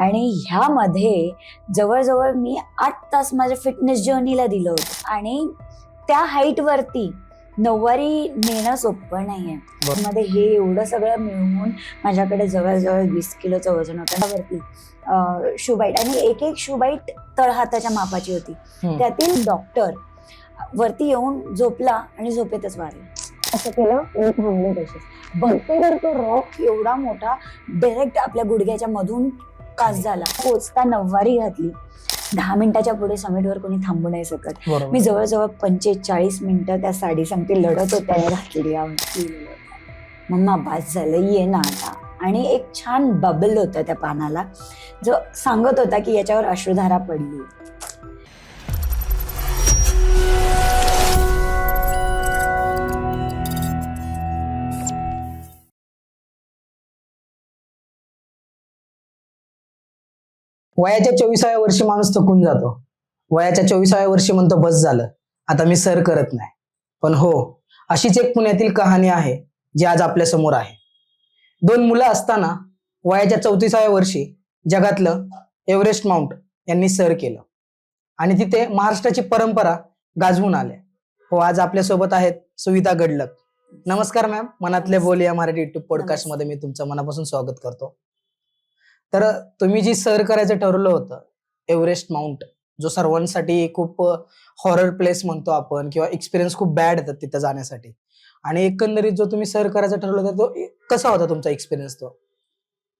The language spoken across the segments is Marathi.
आणि ह्यामध्ये जवळजवळ मी आठ तास माझ्या फिटनेस जर्नीला दिलं होतं. आणि त्या हाईटवरती नऊवारी नेणं सोपं नाहीये. बरं. मध्ये हे एवढं सगळं मिळवून माझ्याकडे जवळजवळ वीस किलोचं वजन होतं. त्यावरती शुबाईट आणि एक एक शुबाईट तळहाताच्या मापाची होती. त्यातील डॉक्टर वरती येऊन झोपला आणि झोपेतच वारला. असं केलं? मी थांबले तशीच बघते तर तो रॉक एवढा मोठा डायरेक्ट आपल्या गुडघ्याच्या मधून कास झाला. पोचता नऊवारी घातली. दहा मिनिटाच्या पुढे समिटवर कोणी थांबू नाही शकत. मी जवळजवळ पंचेचाळीस मिनिटं त्या साडी सांगते लढत होत्या घातली मम्मा बास झालं ये ना आता. आणि एक छान बबल होता त्या पानाला जो सांगत होता की याच्यावर अश्रुधारा पडली. वयाच्या चोवीसाव्या वर्षी माणूस थकून जातो. वयाच्या चोवीसाव्या वर्षी म्हणतो बस झालं. आता मी सर करत नाही. पण हो अशीच एक पुण्यातील कहाणी आहे जी आज आपल्यासमोर आहे. दोन मुलं असताना वयाच्या चौतीसाव्या वर्षी जगातलं एव्हरेस्ट माउंट यांनी सर केलं. आणि तिथे महाराष्ट्राची परंपरा गाजवून आले हो आज आपल्यासोबत आहेत सुविधा गडलक. नमस्कार मॅम. मनातले बोल या मराठी युट्यूब पॉडकास्टमध्ये मी तुमचं मनापासून स्वागत करतो. तर तुम्ही जी सर करायचं ठरवलं होतं एव्हरेस्ट माउंट जो सर्वांसाठी खूप हॉरर प्लेस म्हणतो आपण किंवा एक्सपिरियन्स खूप बॅड येतात तिथं जाण्यासाठी. आणि एकंदरीत जो तुम्ही सर करायचा ठरवलं होतं तो कसा होता तुमचा एक्सपिरियन्स तो?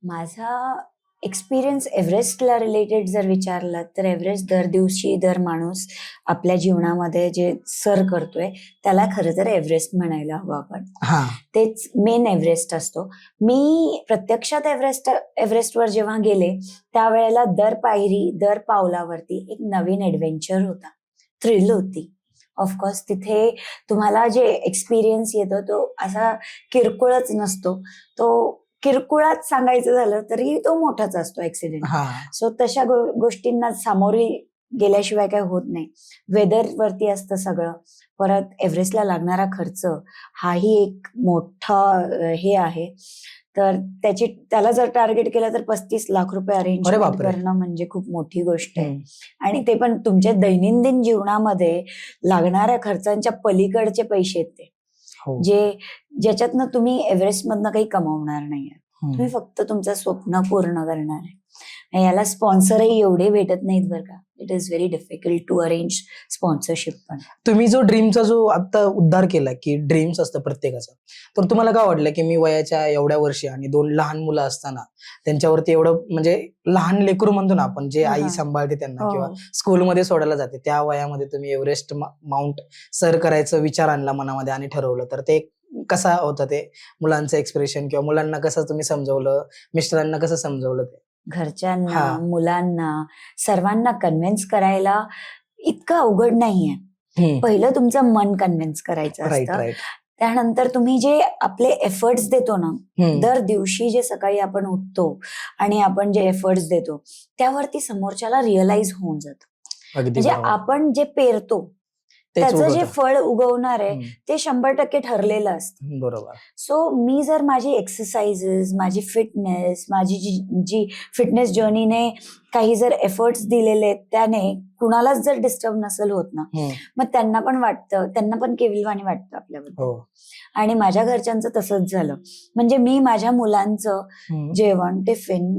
माझा एक्सपिरियन्स एव्हरेस्टला रिलेटेड जर विचारलं तर एव्हरेस्ट दर दिवशी दर माणूस आपल्या जीवनामध्ये जे सर करतोय त्याला खरं तर एव्हरेस्ट म्हणायला हवं आपण. हा. तेच मेन एव्हरेस्ट असतो. मी प्रत्यक्षात एव्हरेस्ट एव्हरेस्टवर जेव्हा गेले त्यावेळेला दर पायरी दर पावलावरती एक नवीन ऍडव्हेंचर होता. थ्रिल होती. ऑफकोर्स तिथे तुम्हाला जे एक्सपिरियन्स येतो तो असा किरकोळच नसतो. तो किरकोळात सांगायचं झालं तरी तो मोठाच असतो ऍक्सिडेंट हा. सो तशा गो- गोष्टींना सामोरी गेल्याशिवाय काय होत नाही. वेदर वरती असतं सगळं. परत एव्हरेस्टला लागणारा खर्च हाही एक मोठा हे आहे. तर त्याची त्याला जर टार्गेट केलं तर पस्तीस लाख रुपये अरेंज. करणं म्हणजे खूप मोठी गोष्ट आहे. आणि ते पण तुमच्या दैनंदिन जीवनामध्ये लागणाऱ्या खर्चांच्या पलीकडचे पैसे आहेत ते. हो जे ज्याच्यातनं तुम्ही एव्हरेस्ट मधनं काही कमावणार नाहीये. तुम्ही फक्त तुमचं स्वप्न पूर्ण करणार आहे. आणि याला स्पॉन्सरही एवढे भेटत नाहीत बरं का. It is very difficult to arrange sponsorship पण. तुम्ही जो ड्रीमचा जो आता उद्धार केला की ड्रीम्स असतं प्रत्येकाचा तर तुम्हाला काय वाटलं की मी वयाच्या एवढ्या वर्षी आणि दोन लहान मुलं असताना त्यांच्यावरती एवढं म्हणजे लहान लेकरू म्हणतो ना आपण जे आई. सांभाळते त्यांना हो. किंवा स्कूलमध्ये सोडायला जाते त्या वयामध्ये तुम्ही एव्हरेस्ट माउंट सर करायचा विचार आणला मनामध्ये आणि ठरवलं. तर ते कसा होतं ते? मुलांचं एक्सप्रेशन किंवा मुलांना कसं तुम्ही समजवलं? मिस्टरांना कसं समजवलं ते? घरच्यांना. मुलांना सर्वांना कन्व्हिन्स करायला इतकं अवघड नाहीये. पहिलं तुमचं मन कन्व्हिन्स करायचं असतं. त्यानंतर तुम्ही जे आपले एफर्ट्स देतो ना दर दिवशी जे सकाळी आपण उठतो आणि आपण जे एफर्ट्स देतो त्यावरती समोरच्याला रिअलाइज होऊन जातं. म्हणजे. आपण जे पेरतो त्याचं जे. फळ उगवणार आहे ते शंभर टक्के ठरलेलं असतं. बरोबर. सो मी जर माझी एक्सरसाइजेस माझी फिटनेस माझी जी जी फिटनेस जर्नीने काही जर एफर्ट्स दिलेले त्याने कुणालाच जर डिस्टर्ब नसेल होत ना मग त्यांना पण वाटतं त्यांना पण केविलवाणी वाटतं आपल्याबद्दल. हो. आणि माझ्या घरच्यांचं तसंच झालं. म्हणजे मी माझ्या मुलांचं जेवण टिफिन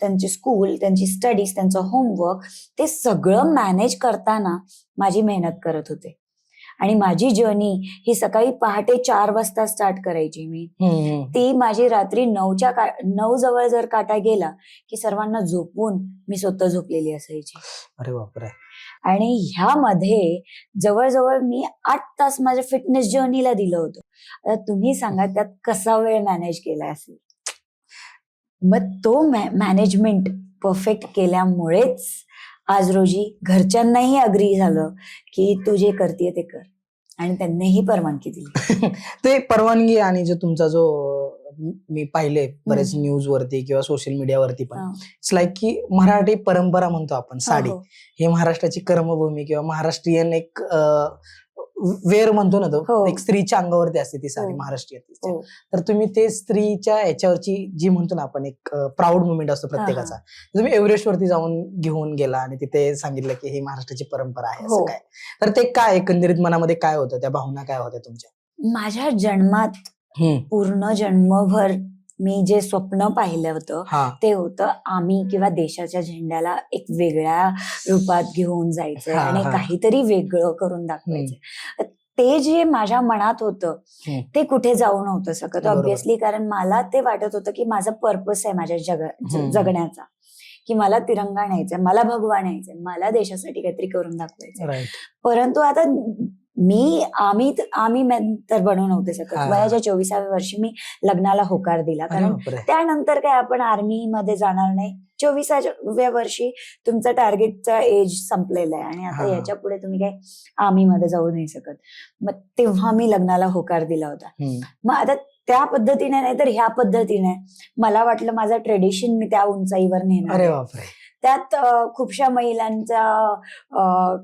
त्यांची स्कूल त्यांची स्टडीज त्यांचं होमवर्क ते सगळं मॅनेज करताना माझी मेहनत करत होते. आणि माझी जर्नी ही सकाळी पहाटे चार वाजता स्टार्ट करायची मी. ती माझी रात्री नऊच्या का नऊ जवळ जर काटा गेला की सर्वांना झोपवून मी स्वतः झोपलेली असायची. अरे बापरे. आणि ह्यामध्ये जवळजवळ मी आठ तास माझ्या फिटनेस जर्नीला दिलं होतं. तुम्ही सांगा त्यात कसा वेळ मॅनेज केला असेल? मग तो मॅनेजमेंट परफेक्ट केल्यामुळेच आज रोजी घरच्यांनाही अग्री झालं की तू जे करते ते कर. आणि त्यांनीही परवानगी दिली. ते परवानगी आणि जो तुमचा जो मी पाहिले बरेच न्यूज वरती किंवा सोशल मीडियावरती पण. इट्स लाईक की मराठी परंपरा म्हणतो आपण साडी. हो, हो. ही महाराष्ट्राची कर्मभूमी किंवा महाराष्ट्रीयन एक वेर म्हणतो ना तो हो. एक स्त्रीच्या अंगावरती असते ती साडी हो. महाराष्ट्रीयन हो. तर तुम्ही ते स्त्रीच्या याच्यावरची जी म्हणतो ना आपण एक प्राऊड मुवमेंट असतो प्रत्येकाचा तुम्ही एव्हरेस्ट वरती जाऊन घेऊन गेला आणि तिथे सांगितलं की ही महाराष्ट्राची परंपरा आहे असं. काय तर ते काय एकंदरीत मनामध्ये काय होतं त्या भावना काय होत्या तुमच्या माझ्या जन्मात. पूर्ण जन्मभर मी जे स्वप्न पाहिलं होतं ते होतं आम्ही किंवा देशाच्या झेंड्याला एक वेगळ्या रूपात घेऊन जायचंय हा, आणि. काहीतरी वेगळं करून दाखवायचंय ते जे माझ्या मनात होतं. ते कुठे जाऊ नव्हतं बरोबर. ऑब्विसली कारण मला ते वाटत होतं की माझा पर्पस आहे माझ्या जग. जगण्याचा की मला तिरंगा न्यायचा मला भगवा न्यायचा मला देशासाठी काहीतरी करून दाखवायचं परंतु आता मी आम्ही आम्ही तर बनवू नव्हते शकत. वयाच्या चोवीसाव्या वर्षी मी लग्नाला होकार दिला कारण. त्यानंतर काय आपण आर्मी मध्ये जाणार नाही चोवीसाव्या वर्षी तुमचं टार्गेटचा एज संपलेला आहे आणि आता. याच्यापुढे तुम्ही काय आर्मी मध्ये जाऊ नाही शकत मग तेव्हा मी लग्नाला होकार दिला होता. मग आता त्या पद्धतीने नाही तर ह्या पद्धतीने मला वाटलं माझं ट्रेडिशन मी त्या उंचाईवर नेणार त्यात खूपशा महिलांच्या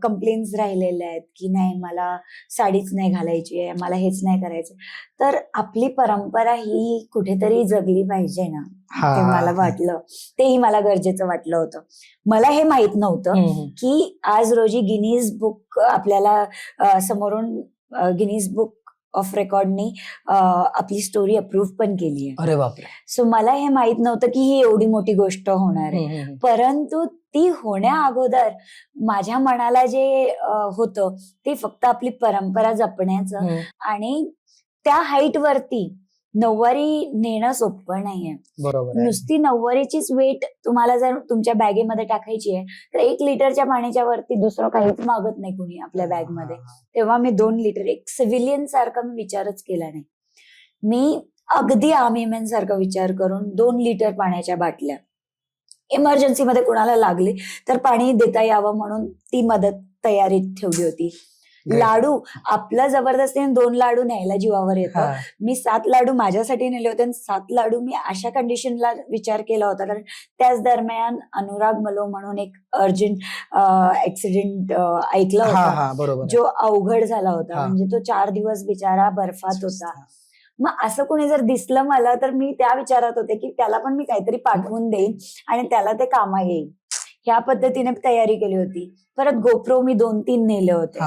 कंप्लेंट्स राहिलेल्या आहेत की नाही मला साडीच नाही घालायची आहे मला हेच नाही करायचं तर आपली परंपरा ही कुठेतरी जगली पाहिजे ना. ते मला वाटलं तेही मला गरजेचं वाटलं होतं मला हे माहीत नव्हतं. की आज रोजी गिनीज बुक आपल्याला समोरून गिनीज बुक ऑफ रेकॉर्डनी आपली स्टोरी अप्रूव्ह पण केली आहे अरे बापरे सो मला हे माहीत नव्हतं की ही एवढी मोठी गोष्ट होणार आहे. परंतु ती होण्या अगोदर माझ्या मनाला जे होतं ते फक्त आपली परंपरा जपण्याचं. आणि त्या हाईट वरती नऊवारी नेणं सोपं नाहीये बरोबर. नुसती नऊवारीचीच वेट तुम्हाला जर तुमच्या बॅगेमध्ये टाकायची आहे तर एक लिटरच्या पाण्याच्या वरती दुसरं काहीच मागत नाही कुणी आपल्या बॅगमध्ये तेव्हा मी दोन लिटर एक सिव्हिलियन सारखा मी विचारच केला नाही मी अगदी आर्मी मॅन सारखा विचार करून दोन लिटर पाण्याच्या बाटल्या इमर्जन्सीमध्ये कुणाला लागले तर पाणी देता यावं म्हणून ती मदत तयारीत ठेवली होती. लाडू आपलं जबरदस्तीने दोन लाडू न्यायला जीवावर येतं. मी सात लाडू माझ्यासाठी नेले होते आणि सात लाडू मी अशा कंडिशनला विचार केला होता. कारण त्याच दरम्यान अनुराग मलो म्हणून एक अर्जंट ऍक्सिडेंट ऐकला होता. हा. जो अवघड झाला होता. म्हणजे तो चार दिवस बिचारा बर्फात होता. मग असं कोणी जर दिसलं मला तर मी त्या विचारात होते की त्याला पण मी काहीतरी पाठवून देईन आणि त्याला ते कामा येईल. ह्या पद्धतीने तयारी केली होती. परत गोप्रो मी दोन तीन नेले होते.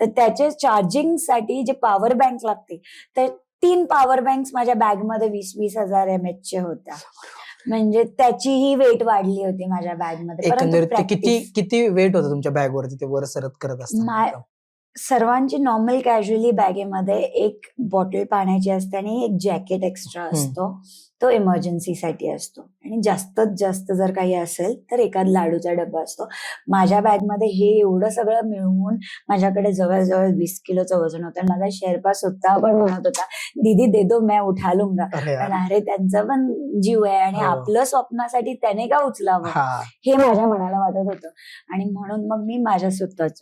तर त्याचे चार्जिंगसाठी जे पॉवर बँक लागते तर तीन पॉवर बँक्स माझ्या बॅगमध्ये वीस वीस हजार एम एच चे होत्या. म्हणजे त्याचीही वेट वाढली होती माझ्या बॅगमध्ये. परंतु किती किती वेट होतं तुमच्या बॅग वरती? ते वर सरत करत असताना मा- सर्वांची नॉर्मल कॅज्युअली बॅगेमध्ये एक बॉटल पाण्याची असते आणि एक जॅकेट एक्स्ट्रा असतो. तो इमर्जन्सी साठी असतो. आणि जास्तीत जास्त जर काही असेल तर एखाद लाडूचा डब्बा असतो. माझ्या बॅगमध्ये हे एवढं सगळं मिळवून माझ्याकडे जवळजवळ वीस किलोचं वजन होतं. माझा शेरपा सुद्धा पण म्हणत होता दीदी दे दो मैं उठा लूंगा. पण अरे त्यांचा पण जीव आहे आणि हो. आपलं स्वप्नासाठी त्याने का उचलावं? हा. माझ्या मनाला वाटत होतं. आणि म्हणून मग मी माझ्या स्वतःच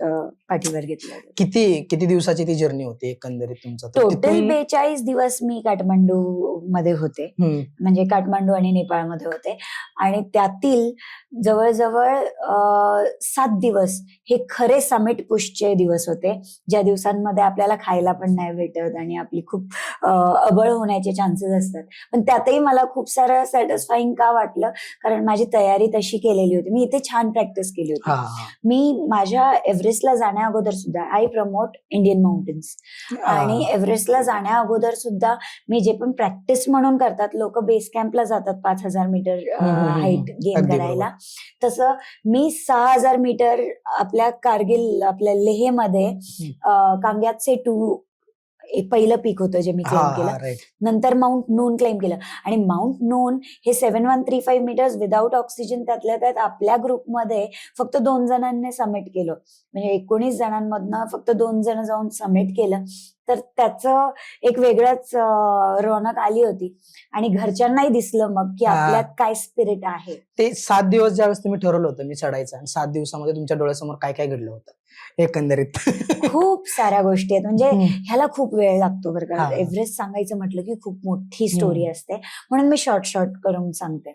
पाठीवर घेतलं किती किती दिवसाची ती जर्नी होती एकंदरीत तुमचा? टोटल बेचाळीस दिवस मी काठमांडू मध्ये होते. म्हणजे काठमांडू आणि नेपाळमध्ये होते. आणि त्यातील जवळजवळ सात दिवस हे खरे समिट पुशचे दिवस होते. ज्या दिवसांमध्ये आपल्याला खायला पण नाही भेटत आणि आपली खूप अबळ होण्याचे चान्सेस असतात. पण त्यातही मला खूप सारं सॅटिस्फाईंग का वाटलं? कारण माझी तयारी तशी केलेली होती. मी इथे छान प्रॅक्टिस केली होती. मी माझ्या एव्हरेस्टला जाण्या अगोदर सुद्धा आय प्रमोट इंडियन माउंटेन्स आणि एव्हरेस्टला जाण्या अगोदर सुद्धा मी जे पण प्रॅक्टिस म्हणून करतात लोक बेस कॅम्पला जातात पाच हजार मीटर. हाईट गेन करायला. तसं मी सहा हजार मीटर आपल्या कारगिल आपल्या लेहमध्ये अं, कांग्याचे टू एक पहिलं पीक होतं जे मी क्लेम केलं. नंतर माउंट नून क्लेम केलं. आणि माउंट नून हे seven one three five metres without oxygen त्यातल्या त्यात आपल्या ग्रुपमध्ये फक्त दोन जणांनी समिट केलं. म्हणजे एकोणीस जणांमधनं फक्त दोन जण जाऊन समिट केलं. तर त्याचं एक वेगळंच रौनक आली होती. आणि घरच्यांनाही दिसलं मग की. आपल्यात काय स्पिरिट आहे. ते सात दिवस ज्यावेळेस तुम्ही ठरवलं होतं मी चढायचं आणि सात दिवसामध्ये तुमच्या डोळ्यासमोर काय काय घडलं होतं? एकंदरीत. खूप साऱ्या गोष्टी आहेत. म्हणजे. ह्याला खूप वेळ लागतो बरं का. एव्हरेस्ट सांगायचं म्हटलं की खूप मोठी स्टोरी असते. म्हणून मी शॉर्ट शॉर्ट करून सांगते.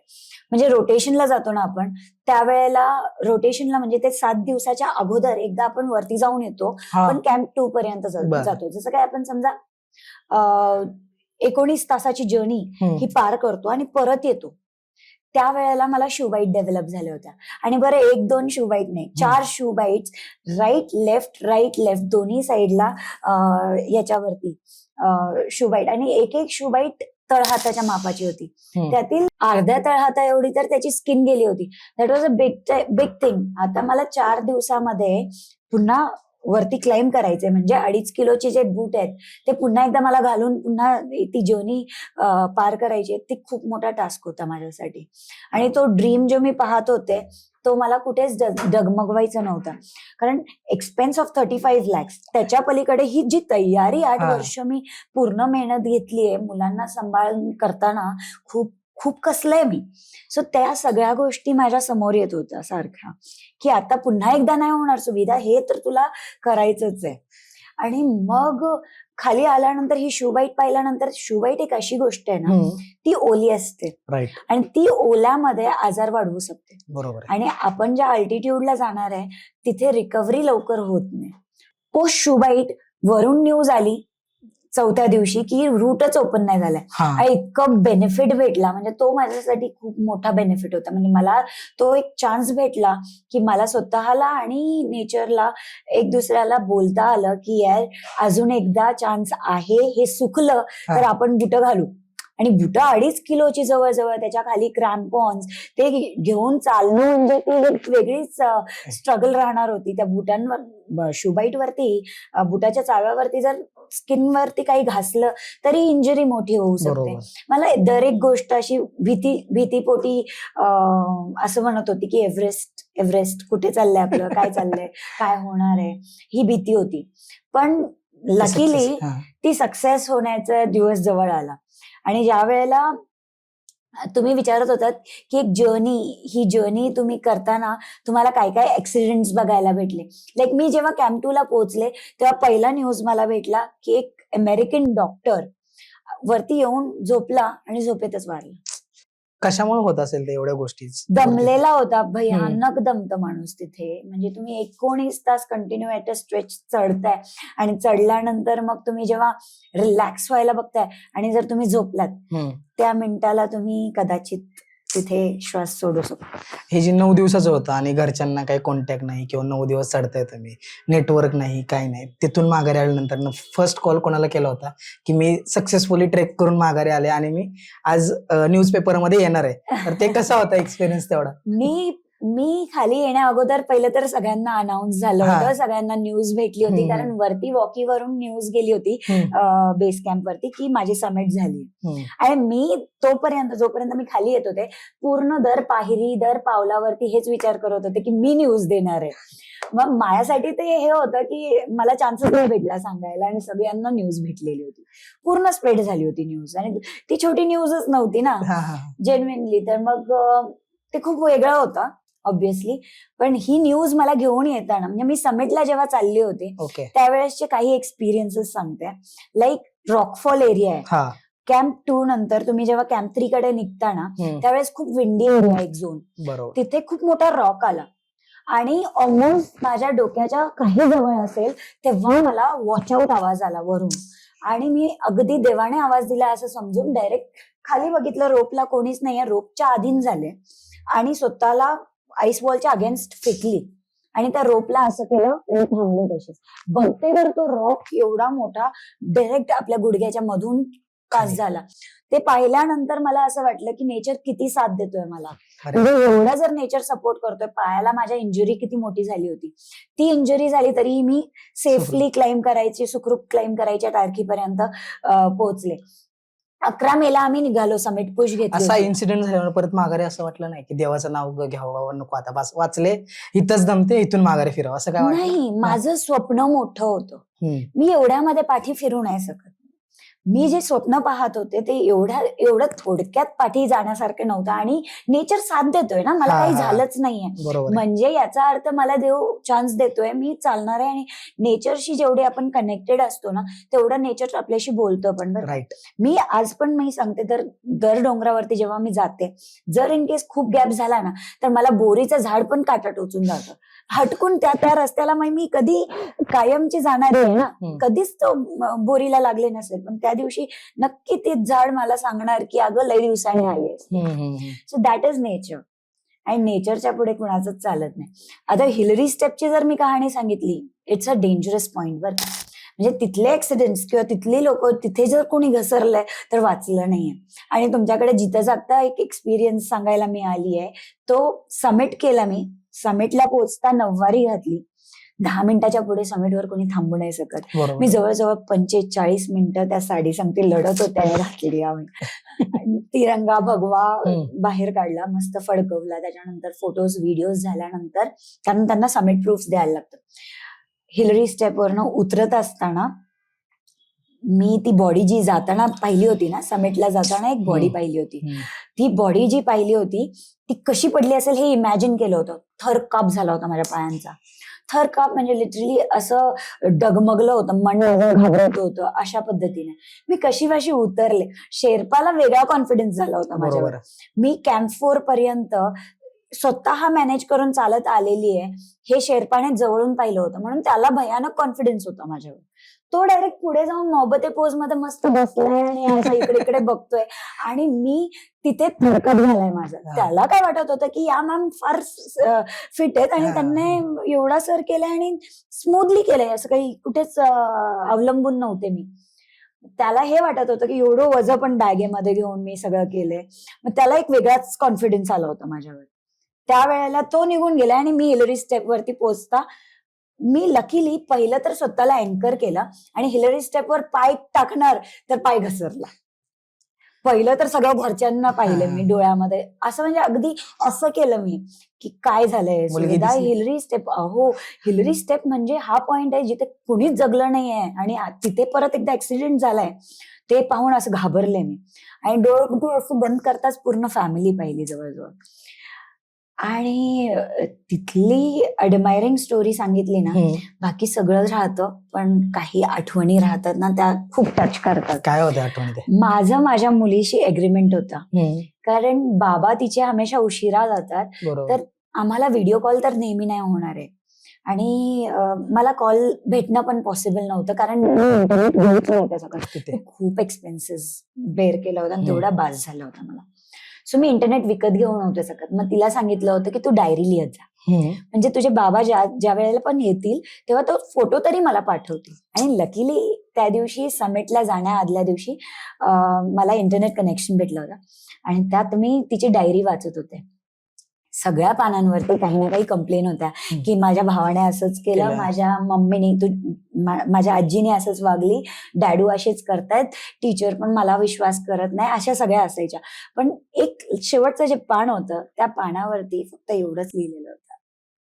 म्हणजे रोटेशनला जातो ना आपण त्यावेळेला रोटेशनला म्हणजे ते सात दिवसाच्या अगोदर एकदा आपण वरती जाऊन येतो पण कॅम्प टू पर्यंत. जातो. जसं काय आपण समजा एकोणीस तासाची जर्नी. ही पार करतो आणि परत येतो. त्या वेळेला मला शू बाईट डेव्हलप झाल्या होत्या. आणि बरं एक दोन शू बाईट नाही चार shoe bite right left right left दोन्ही साईडला याच्यावरती शू बाईट आणि एक एक शू बाईट तळहाताच्या मापाची होती. त्यातील अर्ध्या तळहाता एवढी तर त्याची स्किन गेली होती. That was a big big thing आता मला चार दिवसामध्ये पुन्हा वरती क्लाइम करायचंय म्हणजे अडीच किलोचे जे बूट आहेत ते पुन्हा एकदा मला घालून पुन्हा ती जर्नी पार करायची. ती खूप मोठा टास्क होता माझ्यासाठी आणि तो ड्रीम जो मी पाहत होते तो मला कुठेच डग- डगमगवायचा नव्हता कारण expense of thirty five lakhs त्याच्या पलीकडे ही जी तयारी आठ. वर्ष मी पूर्ण मेहनत घेतलीये मुलांना सांभाळून करताना खूप खूप कसलंय मी. सो त्या सगळ्या गोष्टी माझ्यासमोर येत होत्या सारख्या. की आता पुन्हा एकदा नाही होणार सुविधा हे तर तुला करायचंच आहे. आणि मग खाली आल्यानंतर ही शूबाईट पाहिल्यानंतर शूबाईट एक अशी गोष्ट आहे ना. ती ओली असते. आणि ती ओल्यामध्ये आजार वाढवू शकते. बरोबर आणि आपण ज्या अल्टिट्यूडला जाणार आहे तिथे रिकव्हरी लवकर होत नाही. पोस्ट शूबाईट वरून न्यूज आली चौथ्या दिवशी की रूटच ओपन नाही झालाय. हा. इतकं बेनिफिट भेटला. म्हणजे तो माझ्यासाठी खूप मोठा बेनिफिट होता. म्हणजे मला तो एक चान्स भेटला की मला स्वतःला आणि नेचरला एक दुसऱ्याला बोलता आलं की यार अजून एकदा चान्स आहे हे सुकलं तर. आपण बुटं घालू. आणि बुटं अडीच किलोची जवळजवळ त्याच्याखाली क्रॅम्पॉन्स ते घेऊन चालणं म्हणजे ती वेगळीच स्ट्रगल राहणार होती. त्या बुटांवर शुबाईट वरती बुटाच्या चाव्यावरती जर स्किन वरती काही घासलं तरी इंजुरी मोठी होऊ शकते. मला दर एक गोष्ट अशी भीती भीतीपोटी असं म्हणत होती की एव्हरेस्ट एव्हरेस्ट कुठे चाललंय आपलं? काय चाललंय? काय होणार आहे? ही भीती होती. पण लकीली. ती सक्सेस होण्याचा दिवस जवळ आला. आणि ज्या वेळेला तुम्ही विचारत होतात की एक जर्नी ही जर्नी तुम्ही करताना तुम्हाला काय काय ऍक्सिडेंट्स बघायला भेटले? लाईक मी जेव्हा कॅम्प टू ला पोहोचले तेव्हा पहिला न्यूज मला भेटला की एक अमेरिकन डॉक्टर वरती येऊन झोपला आणि झोपेतच वारला कशामुळे होत असेल ते एवढ्या गोष्टी? दमलेला होता भयानक दमत माणूस तिथे. म्हणजे तुम्ही एकोणीस तास कंटिन्यू ऍट अ स्ट्रेच चढताय आणि चढल्यानंतर मग तुम्ही जेव्हा रिलॅक्स व्हायला बघताय आणि जर तुम्ही झोपलात. त्या मिनिटाला तुम्ही कदाचित तिथे श्वास सोडू शकता. हे जे नऊ दिवसाचं होतं आणि घरच्यांना काही कॉन्टॅक्ट नाही किंवा नऊ दिवस चढताय तुम्ही नेटवर्क नाही काय नाही तिथून माघारी आल्यानंतर फर्स्ट कॉल कोणाला केला होता की मी सक्सेसफुली ट्रेक करून माघारी आले आणि मी आज न्यूजमध्ये येणार आहे. तर ते कसा होता एक्सपिरियन्स तेवढा? मी मी खाली येण्या अगोदर पहिलं तर सगळ्यांना अनाऊन्स झालं. होतं सगळ्यांना न्यूज भेटली होती. कारण वरती वॉकीवरून न्यूज गेली होती. बेस कॅम्प वरती की माझी समिट झाली. आणि मी तोपर्यंत जोपर्यंत मी खाली येत होते पूर्ण दर पायरी दर पावलावरती हेच विचार करत होते की मी न्यूज देणार आहे मग माझ्यासाठी ते हे होतं की मला चान्सेस नाही भेटला सांगायला आणि सगळ्यांना न्यूज भेटलेली होती पूर्ण स्प्रेड झाली होती न्यूज आणि ती छोटी न्यूजच नव्हती ना. जेन्युनली तर मग ते खूप वेगळं होतं ऑब्विसली पण ही न्यूज मला घेऊन येताना म्हणजे मी समिटला जेव्हा चालली होती ओके त्यावेळेसचे काही एक्सपिरियन्सेस सांगते. लाईक रॉकफॉल एरिया आहे. हा. कॅम्प टू नंतर तुम्ही जेव्हा कॅम्प थ्री कडे निघताना हम्म. त्यावेळेस खूप विंडी एरिया एक झोन तिथे खूप मोठा रॉक आला. आणि ऑलमोस्ट माझ्या डोक्याच्या काही जवळ असेल तेव्हा मला वॉच आउट आवाज आला वरून. आणि मी अगदी देवाने आवाज दिला असं समजून डायरेक्ट खाली बघितलं रोपला कोणीच नाहीये रोपच्या अधीन झाले. आणि स्वतःला आईस वॉलच्या अगेन्स्ट फेकली. आणि त्या रोपला असं केलं आणि थांबले तसेच बघते तर तो रॉक एवढा मोठा डायरेक्ट आपल्या गुडघ्याच्या मधून खाली. झाला. ते पाहिल्यानंतर मला असं वाटलं की नेचर किती साथ देतोय मला. म्हणजे एवढा जर नेचर सपोर्ट करतोय पायाला माझ्या इंजुरी किती मोठी झाली होती. ती इंजुरी झाली तरी मी सेफली क्लाइम करायची सुखरूप क्लाइम करायच्या तारखेपर्यंत पोहोचले. अकरा मेला आम्ही निघालो समिट पुश असा. इन्सिडेंट झाल्यावर परत माघारी असं वाटलं नाही की देवाचं नाव ग- घ्यावं नको आता बस वाचले इथंच दमते इथून माघारी फिरावं असं काय वाटलं नाही माझं स्वप्न मोठं होतं हम्म. मी एवढ्यामध्ये पाठी फिरू नाही शकत मी जे स्वप्न पाहत होते ते एवढ्या एवढं थोडक्यात पाठी जाण्यासारखं नव्हतं आणि नेचर साथ देतोय ना मला काही. झालंच नाहीये. म्हणजे याचा अर्थ मला देव चान्स देतोय मी चालणार आहे आणि नेचरशी जेवढे आपण कनेक्टेड असतो ना तेवढं नेचर आपल्याशी बोलतं पण. राईट मी आज पण मी सांगते तर दर डोंगरावरती जेव्हा मी जाते जर इन केस खूप गॅप झाला ना तर मला बोरीचं झाड पण काटा टोचून जातं हटकून त्या त्या रस्त्याला मग मी कधी कायमची जाणार आहे ना. कधीच तो बोरीला लागले नसेल. पण त्या दिवशी नक्की ते झाड मला सांगणार की अगं लय दिवसाने आली सो दॅट इज नेचर आणि नेचरच्या पुढे कुणाचंच चालत नाही. आता हिलरी स्टेपची जर मी कहाणी सांगितली इट्स अ डेंजरस पॉइंट बर म्हणजे तिथले ऍक्सिडेंट्स किंवा तिथली लोक तिथे जर कोणी घसरलंय तर वाचलं नाहीये. आणि तुमच्याकडे जिथं जागता एक एक्सपिरियन्स सांगायला मी आली आहे. तो समिट केला मी. समिटला पोहोचता नऊवारी घातली. दहा मिनिटाच्या पुढे समिटवर कोणी थांबू नाही शकत. मी जवळजवळ पंचेचाळीस मिनिटं त्या साडी सांगते लढत होत्या आणि घातलेली आम्ही तिरंगा भगवा. बाहेर काढला मस्त फडकवला. त्याच्यानंतर फोटोज व्हिडिओज झाल्यानंतर कारण त्यांना समिट प्रूफ द्यायला लागतं हिलरी स्टेपवरनं उतरत असताना मी ती बॉडी जी जाताना पाहिली होती ना समिटला जाताना एक बॉडी. पाहिली होती. ती बॉडी जी पाहिली होती ती कशी पडली असेल हे इमॅजिन केलं होतं. थर काप झाला होता माझ्या पायांचा. थर काप म्हणजे लिटरली असं डगमगलं होतं मन माझं घाबरत होतं अशा पद्धतीने. मी कशी वाशी उतरले शेर्पाला वेगळा कॉन्फिडन्स झाला होता माझ्यावर. मी कॅम्प फोर पर्यंत स्वतः मॅनेज करून चालत आलेली आहे. हे शेर्पाने जवळून पाहिलं होतं. म्हणून त्याला भयानक कॉन्फिडन्स होता माझ्यावर. तो डायरेक्ट पुढे जाऊन मोहब्बते पोजमध्ये मस्त बसलाय आणि असं इकडे इकडे बघतोय. आणि मी तिथे थरकत झालाय माझं. त्याला काय वाटत होतं की या मॅम फार फिट आहेत. आणि. त्यांनी एवढा सर केलाय आणि स्मूथली केलंय. असं काही कुठेच अवलंबून नव्हते मी. त्याला हे वाटत होतं की एवढं वजन पण बॅगेमध्ये घेऊन मी सगळं केलंय. मग त्याला एक वेगळाच कॉन्फिडन्स आला होता माझ्यावर. त्यावेळेला तो निघून गेला आणि मी हिलरी स्टेप वरती पोहोचता. मी लकीली पहिलं तर स्वतःला अँकर केलं आणि हिलरी स्टेपवर पाय टाकणार तर पाय घसरला. पहिलं तर सगळं घरच्यांना पाहिलं मी हा. डोळ्यामध्ये. असं म्हणजे अगदी असं केलं मी की काय झालंय सुविधा. हिलरी स्टेप अहो हिलरी स्टेप म्हणजे हा पॉइंट आहे जिथे कुणीच जगलं नाहीये आणि तिथे परत एकदा ऍक्सिडेंट झालाय ते पाहून असं घाबरले मी. आणि डोळे असं बंद करताच पूर्ण फॅमिली पाहिली जवळजवळ. आणि तिथली अडमायरिंग स्टोरी सांगितली ना. बाकी सगळं राहतं पण काही आठवणी राहतात ना त्या खूप टच करतात. काय होते आठवणी माझं माझ्या मुलीशी एग्रीमेंट होता. कारण बाबा तिचे हमेशा उशिरा जातात. तर आम्हाला व्हिडिओ कॉल तर नेहमी नाही होणार आहे. आणि मला कॉल भेटणं पण पॉसिबल नव्हतं कारण इंटरनेट खूप एक्सपेन्सेस बेअर केला होता आणि. तेवढा बास झाला होता मला. सो मी इंटरनेट विकत घेऊ नव्हते शकत. मग तिला सांगितलं होतं की तू डायरी लिहत जा. म्हणजे तुझे बाबा ज्या ज्या वेळेला पण येतील तेव्हा तो फोटो तरी मला पाठवतील. आणि लकीली त्या दिवशी समिटला जाण्या आदल्या दिवशी मला इंटरनेट कनेक्शन भेटलं होतं. आणि त्यात मी तिची डायरी वाचत होते. सगळ्या पानांवरती काही ना काही कंप्लेन होत्या. की माझ्या भावाने असंच केलं. माझ्या मम्मीने तू माझ्या आजीने असंच वागली. डॅडू असेच करतायत. टीचर पण मला विश्वास करत नाही. अशा सगळ्या असायच्या. पण एक शेवटचं जे पान होतं त्या पानावरती फक्त एवढंच लिहिलेलं होतं.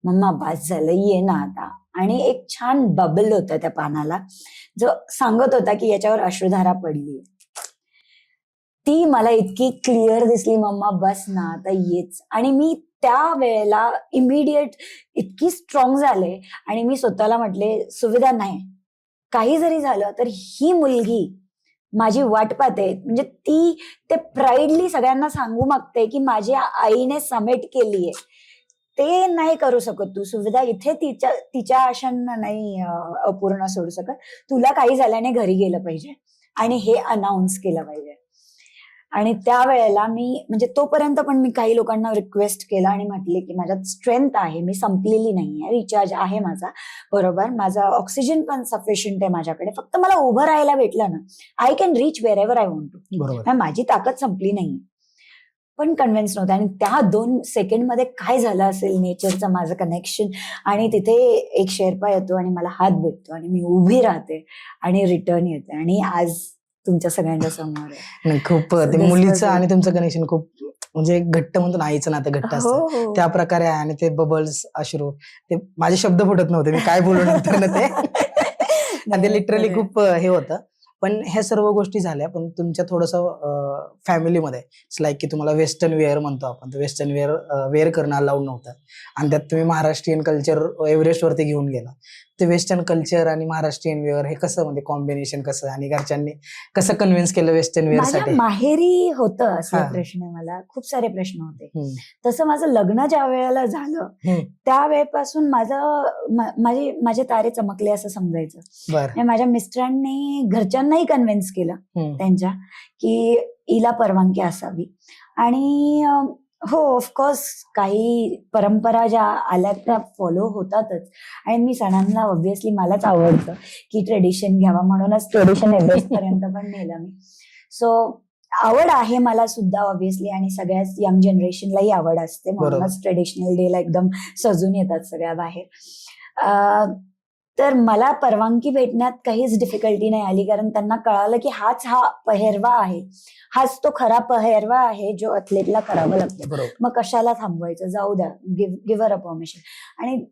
मम्मा बास झालं. ये ना आता. आणि एक छान बबल होता त्या पानाला. जो सांगत होता की याच्यावर अश्रुधारा पडली ती मला इतकी क्लिअर दिसली मम्मा बस ना आता येच. आणि मी त्या वेळेला इमिडिएट इतकी स्ट्रॉंग झाले आणि मी स्वतःला म्हटले सुविधा नाही. काही जरी झालं तर ही मुलगी माझी वाट पाहते. म्हणजे ती ते प्राईडली सगळ्यांना सांगू मागते की माझ्या आईने समेट आहे ते नाही करू शकत तू. सुविधा इथे तिच्या तिच्या आशांना नाही अपूर्ण सोडू शकत. तुला काही झाल्याने घरी गेलं पाहिजे. आणि हे अनाऊन्स केलं पाहिजे. आणि त्यावेळेला मी म्हणजे तोपर्यंत पण मी काही लोकांना रिक्वेस्ट केला आणि म्हटले की माझ्यात स्ट्रेंथ आहे मी संपलेली नाहीये रिचार्ज आहे माझा. बरोबर? माझा ऑक्सिजन पण सफिशियंट आहे माझ्याकडे. फक्त मला उभं राहायला भेटलं ना I can reach wherever I want to माझी ताकद संपली नाही पण कन्व्हिन्स नव्हतं. आणि त्या दोन सेकंडमध्ये काय झालं असेल नेचरचं माझं कनेक्शन आणि तिथे एक शेर्पा येतो आणि मला हात भेटतो आणि मी उभी राहते आणि रिटर्न येते. आणि आज तुमच्या सगळ्यांच्या समोर खूप ते मुलीचं. आणि तुमचं कनेक्शन खूप म्हणजे घट्ट म्हणतो ना आईचं नातं घट्ट असतं. हो, हो. त्या प्रकारे आहे आणि ते बबल्स अश्रू ते माझे शब्द फुटत नव्हते. मी काय बोलू नंतर ना ते? आणि ते लिटरली खूप हे होतं. पण ह्या सर्व गोष्टी झाल्या. पण तुमच्या थोडस फॅमिलीमध्ये लाईक की तुम्हाला वेस्टर्न वेअर म्हणतो आपण. वेस्टर्न वेअर वेअर करणं अलाउड नव्हतं. आणि त्यात तुम्ही महाराष्ट्रीयन कल्चर एव्हरेस्ट वरती घेऊन गेला. ते वेस्टर्न कल्चर आणि महाराष्ट्रीयन वेअर हे कसं म्हणजे कॉम्बिनेशन कसं आणि घरच्यांनी कसं कन्व्हिन्स केलं वेस्टर्न वेअरसाठी? माहेरी होतं असले हा. प्रश्न मला. खूप सारे प्रश्न होते. तसं माझं लग्न ज्या वेळेला झालं हम्म. त्या वेळेपासून माझं माझे माझे तारे चमकले असं समजायचं. आणि माझ्या मिस्टरांनी घरच्यांनाही कन्व्हिन्स केलं त्यांच्या की हिला परवानगी असावी. आणि हो ऑफकोर्स काही परंपरा ज्या आल्या त्या फॉलो होतातच. आणि मी सणांना ऑब्व्हियसली मलाच आवडतं की ट्रेडिशन घ्यावा म्हणूनच ट्रेडिशन एव्हरेस्ट पर्यंत पण नेलं मी. सो आवड आहे मला सुद्धा ऑब्व्हियसली आणि सगळ्याच यंग जनरेशनलाही आवड असते म्हणूनच ट्रेडिशनल डेला एकदम सजून येतात सगळ्या बाहेर. तर मला परवानगी भेटण्यात काहीच डिफिकल्टी नाही आली. कारण त्यांना कळालं की हाच हा पहिरवा आहे. हाच तो खरा पहिरवा आहे जो अथलेटला करावा लागतो. मग कशाला थांबवायचं? जाऊ द्या. गिव्हर अ परमिशन आणि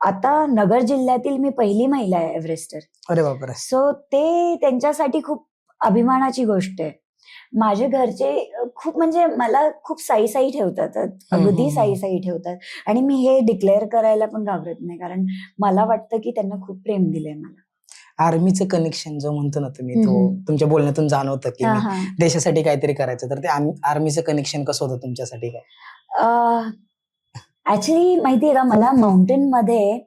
आता नगर जिल्ह्यातील मी पहिली महिला आहे एव्हरेस्टर अरे बापरे. सो ते त्यांच्यासाठी खूप अभिमानाची गोष्ट आहे. माझे घरचे खूप म्हणजे मला खूप साई साई ठेवतात अगदी. साई साई ठेवतात. आणि मी हे डिक्लेअर करायला पण घाबरत नाही. कारण मला वाटतं की त्यांना खूप प्रेम दिलंय मला. आर्मीचं कनेक्शन जो म्हणतो ना तुम्ही तो. तुमच्या बोलण्यातून जाणवतं की. देशासाठी काहीतरी करायचं. तर ते आर्मीचं कनेक्शन कसं होतं तुमच्यासाठी? काय ऍक्च्युली माहितीये का मला माउंटेन मध्ये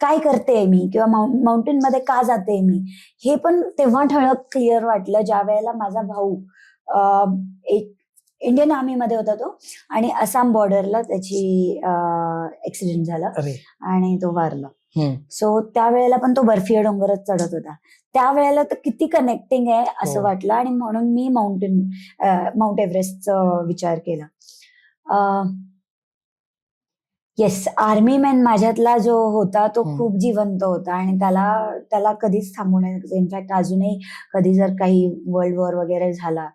काय करते मी? किंवा माउंटेन मध्ये का जाते मी? हे पण तेव्हा ठळक क्लिअर वाटलं ज्या वेळेला माझा भाऊ एक इंडियन आर्मी मध्ये होता तो आणि आसाम बॉर्डरला त्याची ऍक्सिडेंट झाला आणि तो वारला. सो त्यावेळेला पण तो बर्फीय डोंगरच चढत होता. त्यावेळेला तर किती कनेक्टिंग आहे असं हो. वाटलं आणि म्हणून मी माउंटेन माउंट एव्हरेस्टचा विचार केला. येस आर्मी मॅन माझ्यातला जो होता तो. खूप जिवंत होता आणि त्याला त्याला कधीच थांबू नये इनफॅक्ट अजूनही कधी जर काही वर्ल्ड वॉर वगैरे झाला.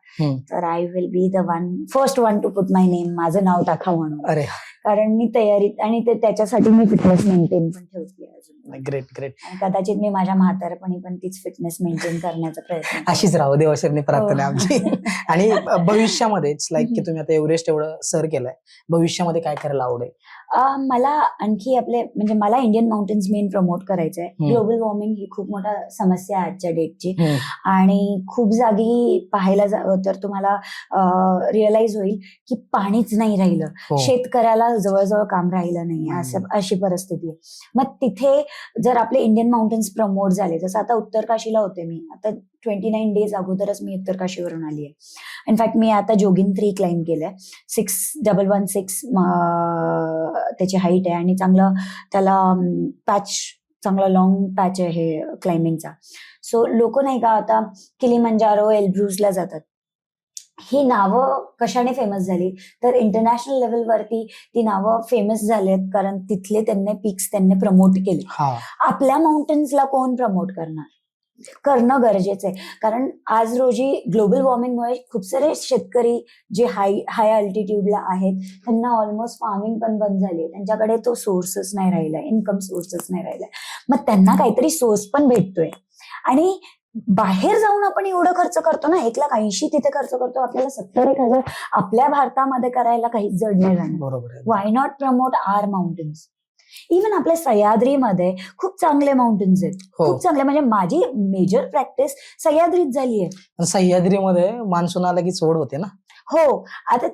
तर I will be the one first one to put my name माझं नाव टाका म्हणून अरे कारण मी तयारीत आणि ते त्याच्यासाठी मी फिटनेस मेंटेन पण ठेवते अजून ग्रेट ग्रेट कदाचित मी माझ्या म्हातारपणी पण तीच फिटनेस मेंटेन करण्याचा प्रयत्न. अशीच राहू देवाशरणी प्रार्थना आहे हो. आमची आणि अ, भविष्यामध्ये इट्स लाईक की. तुम्ही आता एव्हरेस्ट एवढं सर केलंय भविष्यामध्ये काय करायला आवडेल मला आणखी आपले म्हणजे मला इंडियन माउंटेन्स मेन प्रमोट करायचंय हम्म. ग्लोबल वॉर्मिंग ही खूप मोठा समस्या आहे आजच्या डेटची आणि खूप जागी पाहायला तर तुम्हाला रिअलाइज होईल की पाणीच नाही राहिलं हो. शेतकऱ्याला जवळजवळ काम राहिलं नाही असं. अशी परिस्थिती आहे. मग तिथे जर आपले इंडियन माउंटेन्स प्रमोट झाले जसं आता उत्तर काशीला होते मी. आता ट्वेंटी नाईन डेज अगोदरच मी उत्तर काशीवरून आली आहे. इनफॅक्ट मी आता जोगिन थ्री क्लाइम केलंय. सिक्स डबल वन सिक्स त्याची हाईट आहे आणि चांगलं त्याला पॅच चांगला लॉंग पॅच आहे क्लाइम्बिंगचा सो लोक नाही का आता किलीमंजारो एल्ब्रुजला जातात. ही नावं कशाने फेमस झाली? तर इंटरनॅशनल लेवलवरती ती नावं फेमस झालेत कारण तिथले त्यांनी पिक्स त्यांनी प्रमोट केले. आपल्या माउंटेन्सला कोण प्रमोट करणार? करणं गरजेचं आहे. कारण आज रोजी ग्लोबल वॉर्मिंगमुळे खूप सारे शेतकरी जे हाय हाय अल्टिट्यूडला आहेत त्यांना ऑलमोस्ट फार्मिंग पण बंद झाली आहे. त्यांच्याकडे तो सोर्सच नाही राहिला इन्कम सोर्सच नाही राहिला. मग त्यांना काहीतरी सोर्स पण भेटतोय. आणि बाहेर जाऊन आपण एवढं खर्च करतो ना एक लाख ऐंशी तिथे खर्च करतो आपल्याला सत्तर एक हजार आपल्या भारतामध्ये करायला काहीच जड नाही जाणार. बरोबर आहे. Why not promote our mountains even आपल्या सह्याद्रीमध्ये खूप चांगले माउंटेन्स आहेत. हो. खूप चांगले म्हणजे माझी मेजर प्रॅक्टिस सह्याद्रीत झाली आहे सह्याद्रीमध्ये मान्सून आला की चोड होते ना? हो. आता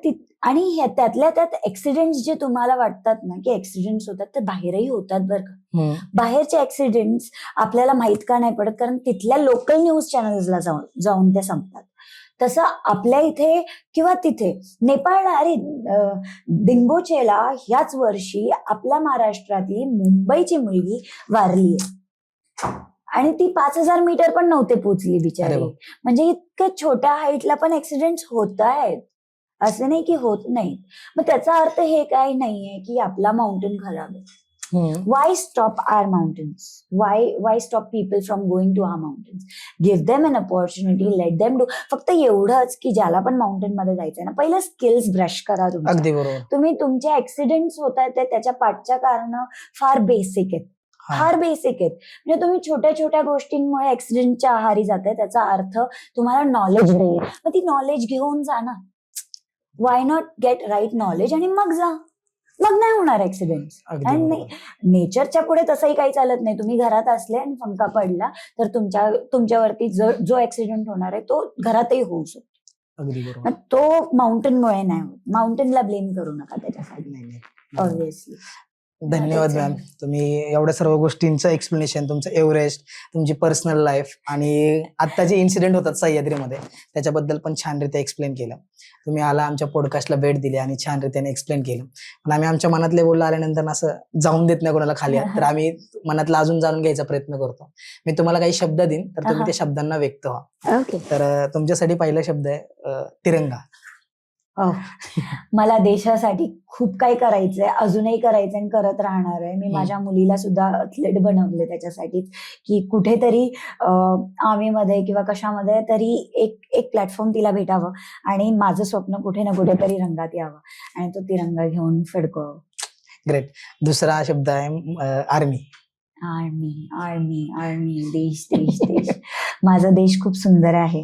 आणि त्यातल्या त्यात ऍक्सिडेंट जे तुम्हाला वाटतात ना की ऍक्सिडेंट होतात ते बाहेरही होतात बरं का. बाहेरचे ऍक्सिडेंट आपल्याला माहीत का नाही पडत? कारण तिथल्या लोकल न्यूज चॅनल्सला जाऊन जाऊन ते संपतात. तसं आपल्या इथे किंवा तिथे नेपाळला अरे अं, दिंगोचेला ह्याच वर्षी आपल्या महाराष्ट्रातली मुंबईची मुलगी वारली आणि ती पाच हजार मीटर पण नव्हते पोचली बिचारी. म्हणजे इतक्या छोट्या हाईटला पण ऍक्सिडेंट होत आहेत. असं नाही की होत नाहीत. मग त्याचा अर्थ हे काय नाहीये की आपला माउंटेन खराब आहे. why stop our mountains? Why why stop people from going to our mountains? Give them an opportunity let them do. फक्त एवढंच की ज्याला पण माउंटेन मध्ये जायचंय ना पहिलं स्किल्स ब्रश करा तुमच्या. बरोबर. तुम्ही तुमचे ऍक्सिडेंट्स होत आहेत ते त्याच्या पाठच्या कारण फार बेसिक आहेत. फार बेसिक आहेत. म्हणजे तुम्ही छोट्या छोट्या गोष्टींमुळे ऍक्सिडेंटच्या आहारी जाते त्याचा अर्थ तुम्हाला नॉलेज देईल मग ती नॉलेज घेऊन जा ना. Why not get right knowledge आणि मग जा. मग नाही होणार ऍक्सिडेंट बरोबर. नेचरच्या पुढे तसंही काही चालत नाही. तुम्ही घरात असले आणि फंका पडला तर तुमच्या तुमच्यावरती जो जो ऍक्सिडेंट होणार आहे तो घरातही होऊ शकतो. तो माउंटेनमुळे नाही होत. माउंटेनला ब्लेम करू नका त्याच्यासाठी. ऑब्विसली धन्यवाद. मॅम तुम्ही एवढ्या सर्व गोष्टींचं एक्सप्लेनेशन तुमचं एव्हरेस्ट तुमची पर्सनल लाईफ आणि आता जे इन्सिडेंट होतात सह्याद्रीमध्ये त्याच्याबद्दल पण छानरित्या एक्सप्लेन केलं तुम्ही आला आमच्या पॉडकास्टला भेट दिली आणि छानरित्याने एक्सप्लेन केलं पण आम्ही आमच्या मनातले बोललं आल्यानंतर असं जाऊन देत नाही कोणाला खाली. तर आम्ही मनातला अजून जाणून घ्यायचा प्रयत्न करतो मी तुम्हाला काही शब्द देईन तर तुम्ही. त्या शब्दांना व्यक्त व्हा तर तुमच्यासाठी पहिला शब्द आहे तिरंगा. मला देशासाठी खूप काही करायचंय अजूनही करायचंय आणि करत राहणार आहे. मी. माझ्या मुलीला सुद्धा अथलेट बनवले त्याच्यासाठीच की कुठेतरी आर्मी मध्ये किंवा कशामध्ये तरी एक एक प्लॅटफॉर्म तिला भेटावं आणि माझं स्वप्न कुठे ना कुठेतरी रंगात यावं आणि तो तिरंगा घेऊन फडकवावं ग्रेट दुसरा शब्द आहे आर्मी आर्मी. आर्मी आर्मी देश देश देश. माझा देश खूप सुंदर आहे.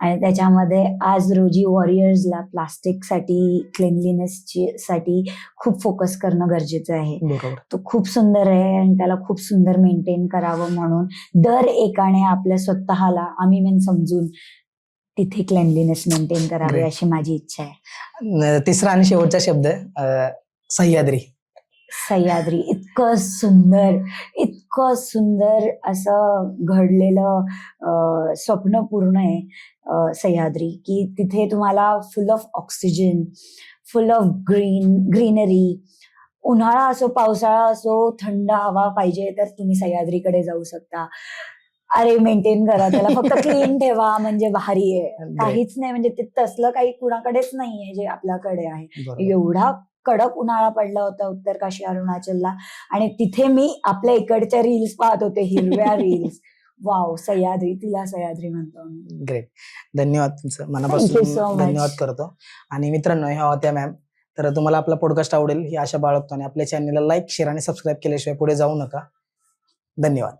आणि त्याच्यामध्ये आज रोजी वॉरियर्सला प्लास्टिकसाठी क्लिनलीनेस साठी खूप फोकस करणं गरजेचं आहे. तो खूप सुंदर आहे आणि त्याला खूप सुंदर मेंटेन करावं म्हणून दर एकाने आपल्या स्वतःला आम्ही मेन समजून तिथे क्लेनलीनेस मेंटेन करावी. अशी माझी इच्छा आहे. तिसरा आणि शेवटचा शब्द सह्याद्री. सह्याद्री. इतकं सुंदर इतकं सुंदर असं घडलेलं स्वप्न पूर्ण आहे सह्याद्री. की तिथे तुम्हाला full of oxygen full of green greenery उन्हाळा असो पावसाळा असो थंड हवा पाहिजे तर तुम्ही सह्याद्रीकडे जाऊ शकता. अरे मेंटेन करा. त्याला फक्त क्लीन ठेवा म्हणजे भारी आहे. काहीच नाही म्हणजे ते तसलं काही कुणाकडेच नाहीये जे आपल्याकडे आहे. एवढा कडक उन्हाळा पडला होता उत्तर काशी अरुणाचलला. आणि तिथे मी आपल्या इकडच्या रील्स पाहत होते हिरव्या रील्स वाव सह्याद्री तिला सह्याद्री म्हणतो. ग्रेट धन्यवाद तुमचं. मनापासून. धन्यवाद करतो. आणि मित्रांनो ह्या होत्या मॅम तर तुम्हाला आपला पॉडकास्ट आवडेल ही आशा बाळगतो. आणि आपल्या चॅनलला लाईक शेअर आणि सबस्क्राईब केल्याशिवाय पुढे जाऊ नका. धन्यवाद.